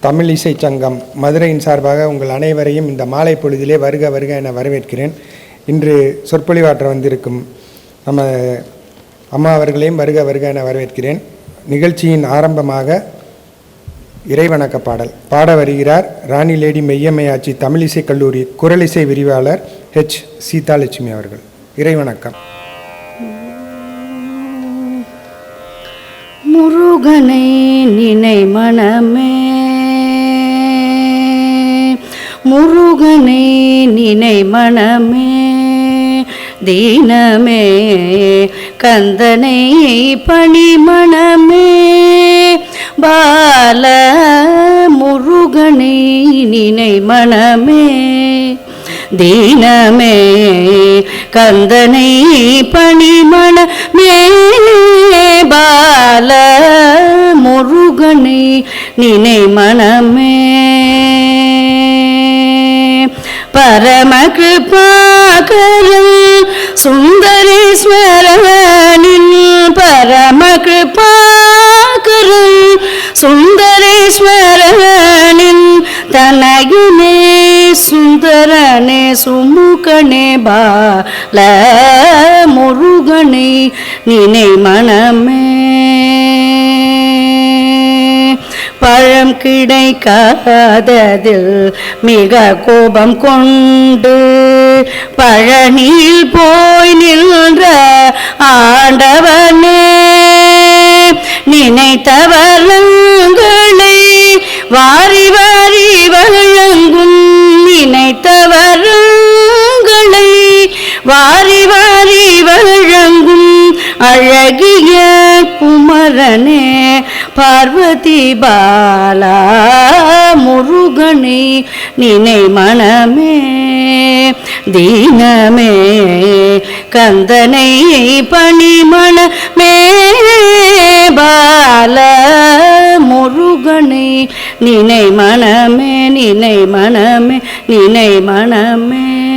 தமிழ் இசை சங்கம் மதுரையின் சார்பாக உங்கள் அனைவரையும் இந்த மாலை பொழுதிலே வருக வருக என வரவேற்கிறேன். இன்று சொற்பொழிவாற்ற வந்திருக்கும் நம்ம அம்மா அவர்களையும் வருக வருக என வரவேற்கிறேன். நிகழ்ச்சியின் ஆரம்பமாக இறைவணக்க பாடல். பாட வருகிறார் ராணி லேடி மெய்யம்மையாச்சி தமிழிசை கல்லூரி குரலிசை விரிவாளர் ஹெச் சீதாலட்சுமி அவர்கள். இறைவணக்கம். முருகனை நினை மனமே முருகனே நினை மனமே தீனமே கந்தனை பணி மனமே. பால முருகனை நினை மனமே தீனமே கந்தனை பணிமண பால முருகனை நினை மனமே. பரமகிருபாகரன் சுந்தரேஸ்வரனின் பரமகிருபாகரன் சுந்தரேஸ்வரனின் தனகினே சுந்தரனே சுமுகனே பால முருகனை நினை மனமே பழம் கிடைக்காததில் மிக கோபம் கொண்டு பழனியில் போய் நின்ற ஆண்டவனே நினைத்தவரங்களை வாரி வாரி வழங்கும் நினைத்தவரங்களை வாரி வாரி வழங்கும் அழகிய குமரனே பார்வதி பாலா முருகனை நினை மனமே தீனமே கந்தனை பணிமணமே பால முருகனை நினை மனமே நினை மனமே நினை மனமே.